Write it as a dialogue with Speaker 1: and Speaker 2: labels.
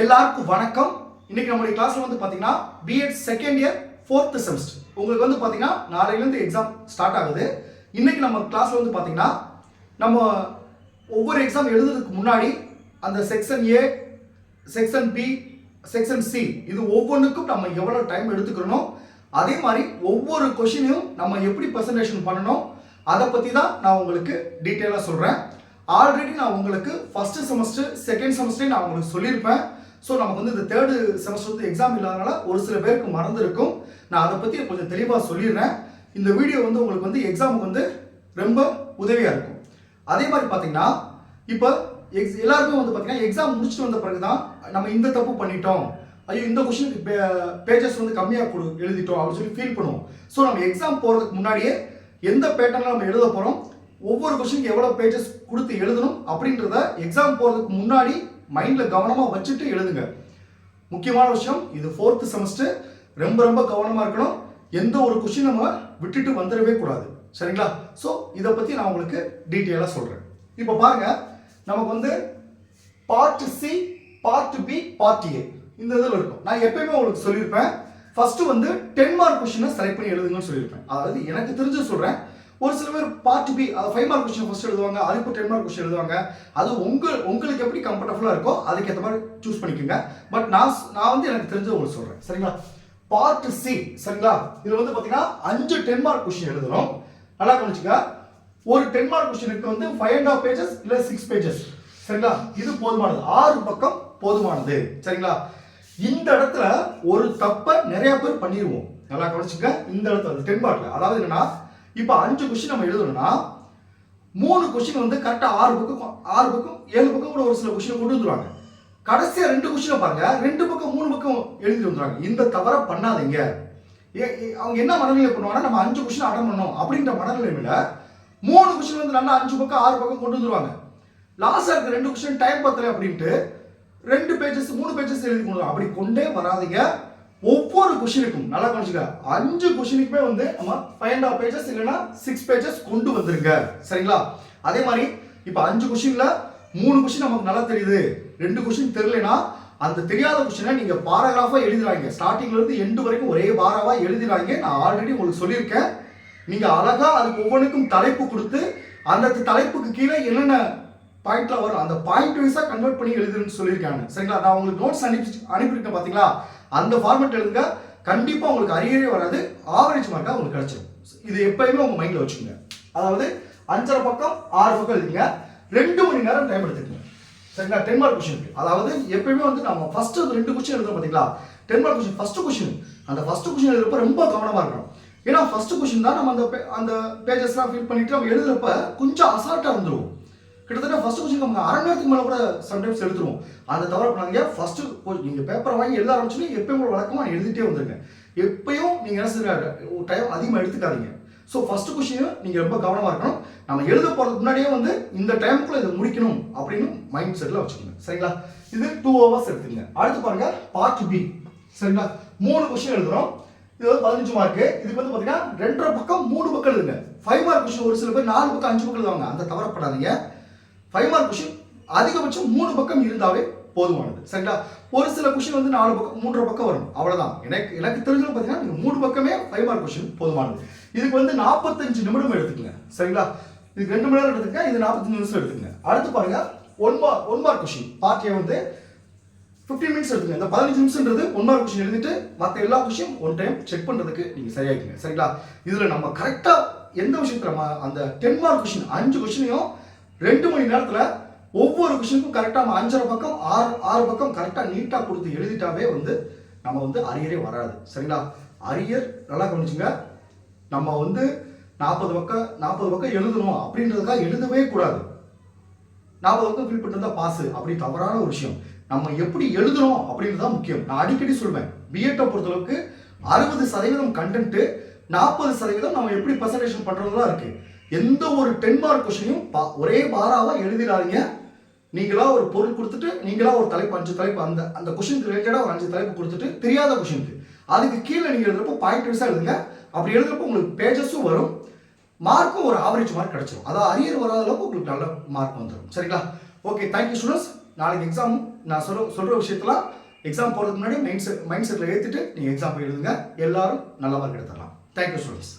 Speaker 1: எல்லாருக்கும் வணக்கம். இன்னைக்கு நம்மளுடைய கிளாஸ்ல வந்து பாத்தீங்கன்னா B Ed second year fourth semester உங்களுக்கு வந்து பாத்தீங்கன்னா நாளையிலேருந்து எக்ஸாம் ஸ்டார்ட் ஆகுது. இன்னைக்கு நம்ம கிளாஸ்ல வந்து பாத்தீங்கன்னா நம்ம ஒவ்வொரு எக்ஸாம் எழுதுறதுக்கு முன்னாடி அந்த section A section B section C இது ஒவ்வொன்றுக்கும் நம்ம எவ்வளோ டைம் எடுத்துக்கிறோம் அதே மாதிரி ஒவ்வொரு கொஷினையும் நம்ம எப்படி ப்ரெசன்டேஷன் பண்ணணும் அதை பற்றி தான் நான் உங்களுக்கு டீட்டெயிலாக சொல்கிறேன் ஆல்ரெடி நான் உங்களுக்கு ஃபஸ்ட்டு செமஸ்டர் செகண்ட் செமஸ்டரே நான் உங்களுக்கு சொல்லியிருப்பேன். ஸோ நமக்கு வந்து இந்த தேர்டு செமஸ்டர் வந்து எக்ஸாம் இல்லாதனால ஒரு சில பேருக்கு மறந்துருக்கும். நான் அதை பற்றி கொஞ்சம் தெளிவாக சொல்லிடுறேன். இந்த வீடியோ வந்து உங்களுக்கு வந்து எக்ஸாமுக்கு வந்து ரொம்ப உதவியாக இருக்கும். அதே மாதிரி பார்த்தீங்கன்னா இப்போ எக்ஸ் எல்லாருக்கும் வந்து பார்த்தீங்கன்னா எக்ஸாம் முடிச்சுட்டு வந்த பிறகு தான் நம்ம இந்த தப்பு பண்ணிட்டோம். ஐயோ இந்த கொஷனுக்கு பேஜஸ் வந்து கம்மியாக கொடு எழுதிட்டோம் அப்படின்னு சொல்லி ஃபீல் பண்ணுவோம். ஸோ நம்ம எக்ஸாம் போகிறதுக்கு முன்னாடியே எந்த பேட்டர்னில் நம்ம எழுத போகிறோம் ஒவ்வொரு கொஷினுக்கு எவ்வளோ பேஜஸ் கொடுத்து எழுதணும் அப்படின்றத எக்ஸாம் போகிறதுக்கு முன்னாடி மைண்டில் கவனமாக வச்சுட்டு எழுதுங்க. முக்கியமான விஷயம் இது ஃபோர்த்து செமஸ்டர் ரொம்ப ரொம்ப கவனமாக இருக்கணும். எந்த ஒரு கொஷின் நம்ம விட்டுட்டு வந்துடவே கூடாது. சரிங்களா? ஸோ இதை பற்றி நான் உங்களுக்கு டீட்டெயிலாக சொல்கிறேன் இப்போ பாருங்க நமக்கு வந்து part C part B part A இந்த இதில் இருக்கும். நான் எப்பயுமே உங்களுக்கு சொல்லியிருப்பேன். ஃபர்ஸ்ட் வந்து டென் மார்க் கொஷினை செலக்ட் பண்ணி எழுதுங்கன்னு சொல்லியிருப்பேன். அதாவது எனக்கு தெரிஞ்சு சொல்கிறேன் ஒரு சில பேர் பார்ட் பி அது ஃபைவ் மார்க் கொஸ்டின் ஃபஸ்ட் எழுதுவாங்க அதுக்கு டென் மார்க் கொஸ்டின் எழுதுவாங்க. அது உங்கள் உங்களுக்கு எப்படி கம்ஃபர்டபுளாக இருக்கோ அதுக்கேற்ற மாதிரி சூஸ் பண்ணிக்கோங்க. பட் நான் நான் வந்து எனக்கு தெரிஞ்ச உங்களுக்கு சொல்கிறேன் சரிங்களா? பார்ட் சி சரிங்களா? இதில் வந்து பார்த்தீங்கன்னா அஞ்சு டென் மார்க் கொஸ்டின் எழுதணும். நல்லா கவனிச்சுங்க ஒரு டென் மார்க் கொஸ்டினுக்கு வந்து ஃபைவ் அண்ட் ஆஃப் பேஜஸ் இல்லை சிக்ஸ் பேஜஸ் சரிங்களா? இது போதுமானது. ஆறு பக்கம் போதுமானது. சரிங்களா? இந்த இடத்துல ஒரு தப்பை நிறைய பேர் பண்ணிடுவோம் நல்லா கவனிச்சுங்க இந்த இடத்துல டென் மார்க்ல அதாவது என்னன்னா இப்போ அஞ்சு கொஸ்டின் நம்ம எழுதணும்னா மூணு கொஸ்டின் வந்து கரெக்டாக ஆறு பக்கம் ஆறு பக்கம் ஏழு பக்கம் கூட ஒரு சில கொஸ்டின் கொண்டு வந்துருவாங்க. கடைசியாக ரெண்டு கொஸ்டினை பாருங்க. ரெண்டு பக்கம் மூணு பக்கம் எழுதி வந்துருவாங்க. இந்த தவறை பண்ணாதீங்க. ஏ- அவங்க என்ன மனநிலை பண்ணுவாங்கன்னா நம்ம அஞ்சு கொஸ்டின் அட்டன் பண்ணோம் அப்படின்ற மனநிலையில மூணு கொஸ்டின் வந்து நல்லா அஞ்சு பக்கம் ஆறு பக்கம் கொண்டு வந்துருவாங்க. லாஸ்ட்டாக இருக்க ரெண்டு கொஸ்டின் டைம் பத்தலை அப்படின்ட்டு ரெண்டு பேஜஸ் மூணு பேஜஸ் எழுதி கொண்டு அப்படி கொண்டே வராதீங்க. ஒவ்வொரு கொஷினுக்கும் நல்லா கவனிச்சுக்க அஞ்சு கொஷினுக்குமே வந்து நம்ம ஃபைவ் அண்ட் ஆஃப் பேஜஸ் இல்லைன்னா சிக்ஸ் பேஜஸ் கொண்டு வந்துருங்க. சரிங்களா? அதே மாதிரி இப்போ அஞ்சு கொஷினில் மூணு கொஷின் நமக்கு நல்லா தெரியுது. ரெண்டு கொஷின் தெரியலனா அந்த தெரியாத கொஷினை நீங்கள் பாராகிராஃபாக எழுதுறாங்க ஸ்டார்டிங்லேருந்து எண்டு வரைக்கும் ஒரே பாராவாக எழுதுறாங்க நான் ஆல்ரெடி உங்களுக்கு சொல்லியிருக்கேன். நீங்கள் அழகாக அதுக்கு ஒவ்வொன்றுக்கும் தலைப்பு கொடுத்து அந்த தலைப்புக்கு கீழே என்னென்ன பாயிண்ட்ல வரும் அந்த பாயிண்ட் வைஸாக கன்வெர்ட் பண்ணி எழுதுன்னு சொல்லியிருக்காங்க. சரிங்களா? நான் உங்களுக்கு நோட்ஸ் அனுப்பி அனுப்பியிருக்கேன் பார்த்தீங்களா அந்த ஃபார்மேட் எழுதுங்க கண்டிப்பாக உங்களுக்கு அரியரே வராது. ஆவரேஜ் மார்க்காக உங்களுக்கு கிடைச்சிடும் இது எப்பயுமே உங்கள் மைண்டில் வச்சுக்கோங்க. அதாவது அஞ்சரை பக்கம் ஆறு பக்கம் எழுதிங்க. ரெண்டு மணி நேரம் டைம் எடுத்துக்கோங்க. சரிங்களா? டென் மார்க் கொஸ்டின் அதாவது எப்பயுமே வந்து நம்ம ஃபர்ஸ்ட் ரெண்டு கொஸ்டின் எழுதுறோம் பார்த்தீங்களா ten mark question first question அந்த ஃபர்ஸ்ட் கொஸ்டின் எழுதுறப்ப ரொம்ப கவனமாக இருக்கணும். ஏன்னா ஃபர்ஸ்ட் கொஸ்டின் தான் நம்ம அந்த அந்த பேஜஸ்லாம் ஃபில் பண்ணிட்டு நம்ம எழுதுறப்ப கொஞ்சம் அசால்ட்டாக இருந்துருவோம். கிட்டத்தட்ட ஃபர்ஸ்ட் கொஸ்டின் நம்ம அரை நேரத்துக்கு மேலே கூட சம்டைம்ஸ் எடுத்துருவோம். அந்த தவிர பண்ணாங்க ஃபர்ஸ்ட் நீங்கள் பேப்பரை வாங்கி எழுத ஆரம்பிச்சுன்னா எப்பயும் உங்களை வழக்கமாக எழுதிட்டே வந்துருங்க. எப்பயும் நீங்கள் என்ன செய்ய டைம் அதிகமாக எடுத்துக்காதீங்க. ஸோ ஃபர்ஸ்ட் கொஸ்டினும் நீங்கள் ரொம்ப கவனமாக இருக்கணும். நம்ம எழுத போகிறதுக்கு முன்னாடியே வந்து இந்த டைமுக்குள்ளே இதை முடிக்கணும் அப்படின்னு மைண்ட் செட்டில் வச்சுக்கோங்க. சரிங்களா? இது டூ ஹவர்ஸ் எடுத்துங்க அடுத்து பாருங்க பார்ட் பி சரிங்களா? மூணு கொஸ்டின் எழுதுறோம். இது வந்து பதினஞ்சு மார்க்கு இதுக்கு வந்து பார்த்தீங்கன்னா ரெண்டரை பக்கம் மூணு பக்கம் எழுதுங்க. ஃபைவ் மார்க் கொஸ்டின் ஒரு சில பேர் நாலு பக்கம் அஞ்சு பக்கம் எழுதுவாங்க. அந்த தவறப்படாதீங்க ஃபைவ் மார்க் கொஷின் அதிகபட்சம் மூணு பக்கம் இருந்தாவே போதுமானது. சரிங்களா? ஒரு சில கொஷின் வந்து நாலு பக்கம் மூன்றரை பக்கம் வரும். அவ்வளவுதான். எனக்கு எனக்கு தெரிஞ்சது பார்த்தீங்கன்னா மூணு பக்கமே ஃபைவ் மார்க் கொஷின் போதுமானது. இதுக்கு வந்து நாற்பத்தஞ்சு நிமிடம் எடுத்துக்கங்க. சரிங்களா? இதுக்கு ரெண்டு மணி நேரம் எடுத்துக்கங்க இது நாற்பத்தஞ்சு நிமிஷம் எடுத்துக்கங்க. அடுத்து பாருங்க one mark one mark question பார்ட்டியை வந்து 15 மினிட்ஸ் எடுத்துங்க இந்த பதினஞ்சு நிமிஷம்ன்றது ஒன் மார்க் கொஷின் எழுதிட்டு மற்ற எல்லா கொஸ்டின் ஒன் டைம் செக் பண்ணுறதுக்கு நீங்கள் சரியாக்குங்க சரிங்களா? இதில் நம்ம கரெக்டாக எந்த விஷயத்தில் அந்த டென் மார்க் கொஷின் அஞ்சு கொஷினையும் ரெண்டு மணி நேரத்தில் ஒவ்வொரு கொஸ்டினுக்கும் கரெக்டாக நம்ம அஞ்சரை பக்கம் ஆறு ஆறு பக்கம் கரெக்டாக நீட்டாக கொடுத்து எழுதிட்டாவே வந்து நம்ம வந்து அரியரே வராது. சரிங்களா? அரியர் நல்லா கவனிச்சுங்க. நம்ம வந்து நாற்பது பக்கம் நாற்பது பக்கம் எழுதணும் அப்படின்றதுக்காக எழுதவே கூடாது. நாற்பது பக்கம் ஃபில் பண்ணுறதா பாஸ் அப்படி தவறான ஒரு விஷயம். நம்ம எப்படி எழுதுறோம் அப்படின்றது தான் முக்கியம். நான் அடிக்கடி சொல்வேன். பிஎட்டை பொறுத்தளவுக்கு அறுபது சதவீதம் கண்டென்ட்டு நாற்பது சதவீதம் நம்ம எப்படி ப்ரெசன்டேஷன் பண்ணுறதுலாம் இருக்குது எந்த ஒரு டென் மார்க் கொஸ்டினையும் ஒரே பாராவா எழுதிடாதீங்க நீங்களா ஒரு பொருள் கொடுத்துட்டு நீங்களா ஒரு தலைப்பு அஞ்சு தலைப்பு அந்த அந்த கொஸ்டினுக்கு ரிலேட்டடாக ஒரு அஞ்சு தலைப்பு கொடுத்துட்டு தெரியாத கொஸ்டினுக்கு அதுக்கு கீழே நீங்கள் எழுதுறப்போ பாயிண்ட் வைஸாக எழுதுங்க. அப்படி எழுதுறப்போ உங்களுக்கு பேஜஸும் வரும். மார்க்கும் ஒரு ஆவரேஜ் மார்க் கிடைச்சிடும் அதாவது அரியர் வராத அளவுக்கு உங்களுக்கு நல்ல மார்க் வந்துடும் சரிங்களா? ஓகே தேங்க்யூ ஸ்டூடெண்ட்ஸ் நாளைக்கு எக்ஸாம் நான் சொல்ல சொல்கிற விஷயத்தெல்லாம் எக்ஸாம் போகிறதுக்கு முன்னாடி மைண்ட் செட் மைண்ட் செட்டில் ஏற்றிட்டு நீங்கள் எக்ஸாம் எழுதுங்க. எல்லாரும் நல்ல மார்க் எடுத்துடலாம். Thank you students